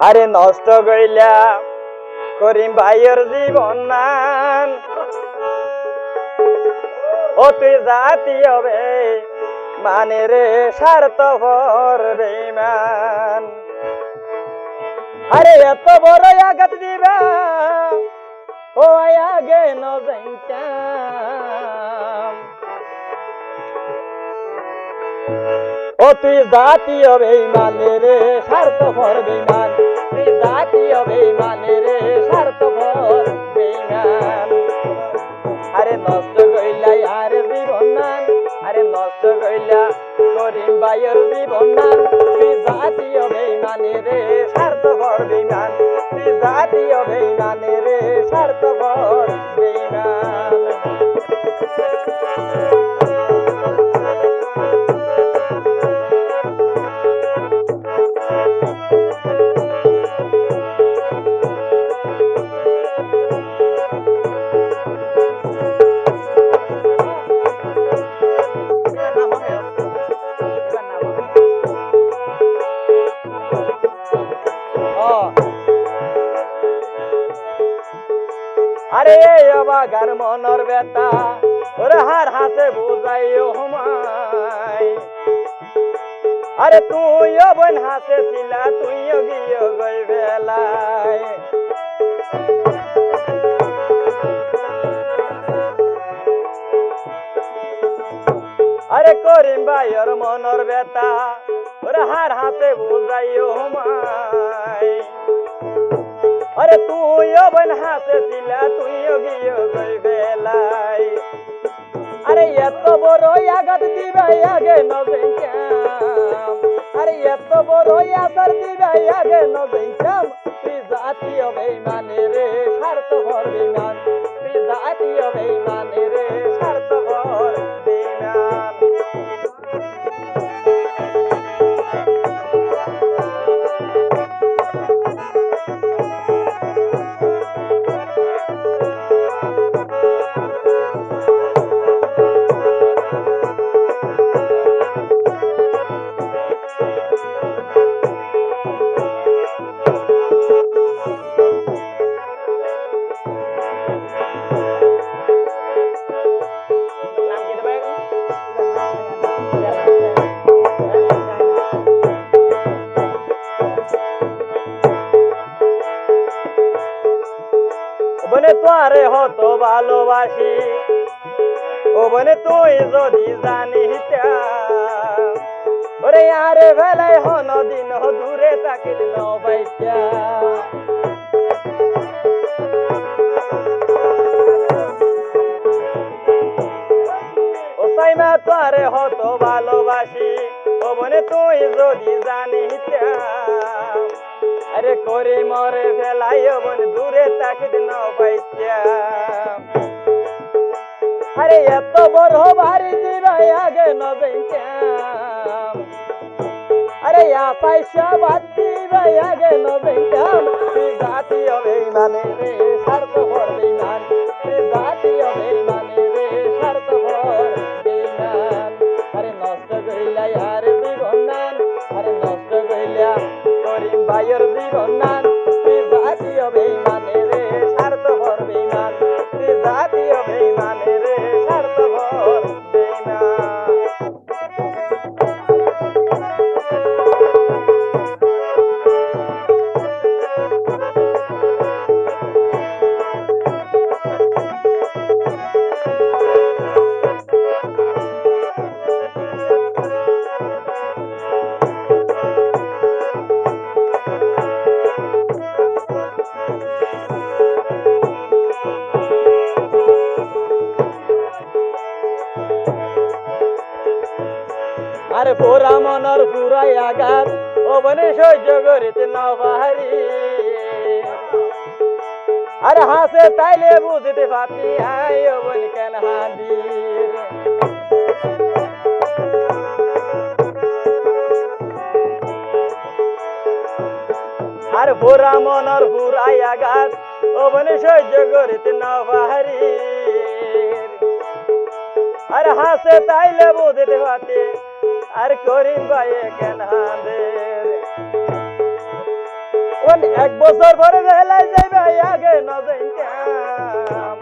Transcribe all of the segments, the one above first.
আরে নষ্ট গইলা করিম ভাইয়ের জীবন নান ও তুই জাতি হবে মানে রে স্বার্থপর বেমান আরে এত বড় আঘাত দিবা, ও আগে ন যাইতাম ও তুই জাতীয় বেইমানে রে স্বার্থপর বেইমান তুই জাতীয় বেইমানে রে, স্বার্থপর বেইমান। আরে নষ্ট গইলা আর জীবন নান আরে নষ্ট গইলা করিম বাইয়ের জীবন নান তুই রে। আরে অবাগার মনর বেতা ওরে, হার হাসে বুঝাইও হুমাই। আরে তুইও বোন হাসে ছিলা তুইও গিয়ে গই বেলায়। আরে, করিম ভাইয়ের মনর বেতা ওরে, হার হাতে বুঝাইও হুমাই। আরে তুইও বোন হাসে ছিলা তুইও গিয়ে গই বেলাই আরে এত বড় আঘাত দিবাই আগে নজেকাম আরে এত বড় আসার দিবাই আগে নজেকাম তুই জাতীয় বেইমানে রে তোরে হতো ভালোবাসি। ও বনে তুই যদি জানিতা ওরে আরে বেলায় হন দিন দূরে তাকিল নবাইতা ও সাইমা তোরে হতো ভালোবাসি, ও বনে তুই যদি জানিতা আরে করে মরে ফেলাই ও বনে দূরে তাকিল নবাইতা আরে, এত বড় ভারী দিবাই আগে নজাইতাম আরে পয়সা বাদ দিবাই আগে নজাইতাম তুই হবে মানে রে। আরে পোরা মনর পুরাই আঘাত। ও বনে সহ্য করিতে না বাহারি আরে হাসে তাইলে বুঝতে পাতি আয় ও বন কেন হাদির আরে পোরা মনর পুরাই আঘাত, ও বনে সহ্য করিতে না বাহারি আর হাসে তাইলে বুঝতে পাতে আর করিম ভাই কেন এক বছর পরে ভেলাই যাইবে আগে নজাইতাম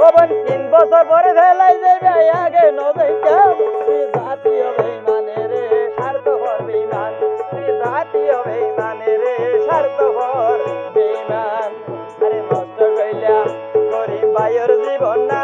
ওবান তিন বছর পরে ভেলাই যাইবে আগে নজাইতাম তুই জাতীয় জাতীয় জীবন নাম